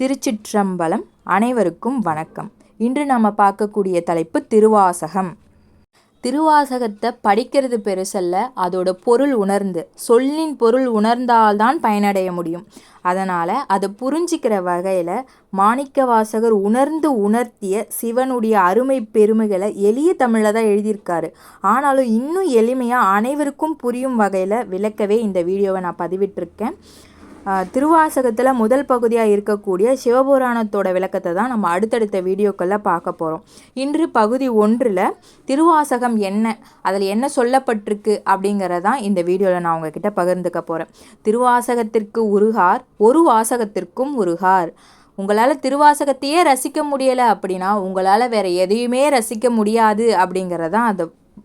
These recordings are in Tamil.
திருச்சிற்றம்பலம் அனைவருக்கும் வணக்கம். இன்று நம்ம பார்க்கக்கூடிய தலைப்பு திருவாசகம். திருவாசகத்தை படிக்கிறது பெருசல்ல அதோட பொருள் உணர்ந்து சொல்லின் பொருள் உணர்ந்தால்தான் பயனடைய முடியும். அதனால் அதை புரிஞ்சிக்கிற வகையில் மாணிக்க வாசகர் உணர்ந்து உணர்த்திய சிவனுடைய அருமை பெருமைகளை எளிய தமிழில் தான் எழுதியிருக்காரு. ஆனாலும் இன்னும் எளிமையாக அனைவருக்கும் புரியும் வகையில் விளக்கவே இந்த வீடியோவை நான் பதிவிட்டிருக்கேன். திருவாசகத்தில் முதல் பகுதியாக இருக்கக்கூடிய சிவபுராணத்தோட விளக்கத்தை தான் நம்ம அடுத்தடுத்த வீடியோக்களில் பார்க்க போகிறோம் இன்று பகுதி ஒன்றில் திருவாசகம் என்ன அதில் என்ன சொல்லப்பட்டிருக்கு அப்படிங்கிறதான் இந்த வீடியோவில் நான் உங்ககிட்ட பகிர்ந்துக்க போகிறேன் திருவாசகத்திற்கு உருகார் ஒரு வாசகத்திற்கும் உருகார். உங்களால் திருவாசகத்தையே ரசிக்க முடியலை அப்படின்னா உங்களால் வேறு எதையுமே ரசிக்க முடியாது அப்படிங்கிறதான் அந்த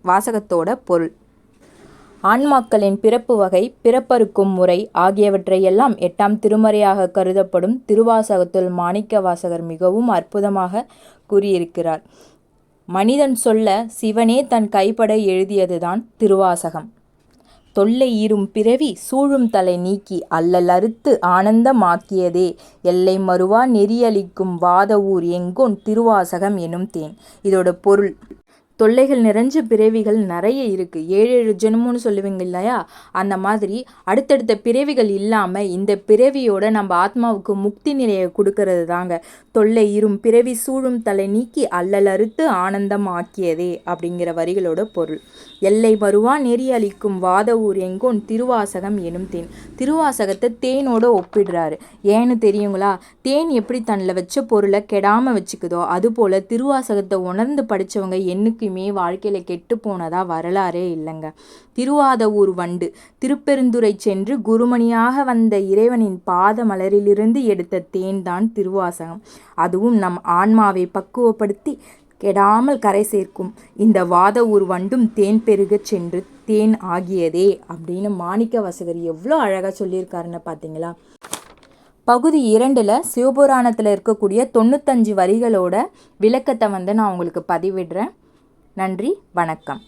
வாசகத்தோட பொருள். ஆன்மாக்களின் பிறப்பு வகை பிறப்பறுக்கும் முறை ஆகியவற்றையெல்லாம் எட்டாம் திருமறையாக கருதப்படும் திருவாசகத்துள் மாணிக்க வாசகர் மிகவும் அற்புதமாக கூறியிருக்கிறார். மனிதன் சொல்ல சிவனே தன் கைப்பட எழுதியதுதான் திருவாசகம். தொல்லை ஈரும் பிறவி சூழும் தலை நீக்கி அல்லல் அறுத்து ஆனந்தமாக்கியதே. எல்லை மறுவா நெறியளிக்கும் வாத ஊர் எங்கோன் திருவாசகம் எனும் தேன். இதோட பொருள் தொல்லைகள் நிறைஞ்ச பிறவிகள் நிறைய இருக்குது ஏழு ஏழு ஜென்மம்னு சொல்லுவீங்க இல்லையா? அந்த மாதிரி அடுத்தடுத்த பிறவிகள் இல்லாமல் இந்த பிறவியோட நம்ம ஆத்மாவுக்கு முக்தி நிலையை கொடுக்கறது தாங்க. தொல்லை இரும் பிறவி சூழும் தலை நீக்கி அல்லல் அறுத்து ஆனந்தம் ஆக்கியதே அப்படிங்கிற வரிகளோட பொருள். எல்லை வருவா நெறி அளிக்கும் வாத ஊர் எங்கோன் திருவாசகம் எனும் தேன். திருவாசகத்தை தேனோட ஒப்பிடுறாரு. ஏன்னு தெரியுங்களா? தேன் எப்படி தன்னில் வச்ச பொருளை கெடாமல் வச்சுக்குதோ அதுபோல் திருவாசகத்தை உணர்ந்து படித்தவங்க என்னைக்கு எதுவுமே வாழ்க்கையில் கெட்டு போனதாக வரலாறே இல்லைங்க. திருவாத ஊர் வண்டு திருப்பெருந்துரை சென்று குருமணியாக வந்த இறைவனின் பாத மலரிலிருந்து எடுத்த தேன் தான் திருவாசகம். அதுவும் நம் ஆன்மாவை பக்குவப்படுத்தி கெடாமல் கரை சேர்க்கும். இந்த வாத ஊர் வண்டும் தேன் பெருகச் சென்று தேன் ஆகியதே அப்படின்னு மாணிக்க வாசகர் எவ்வளோ அழகாக சொல்லியிருக்காருன்னு பார்த்தீங்களா? பகுதி இரண்டில் சிவபுராணத்தில் இருக்கக்கூடிய தொண்ணூத்தஞ்சு வரிகளோட விளக்கத்தை வந்து நான் உங்களுக்கு பதிவிடுறேன். நன்றி வணக்கம்.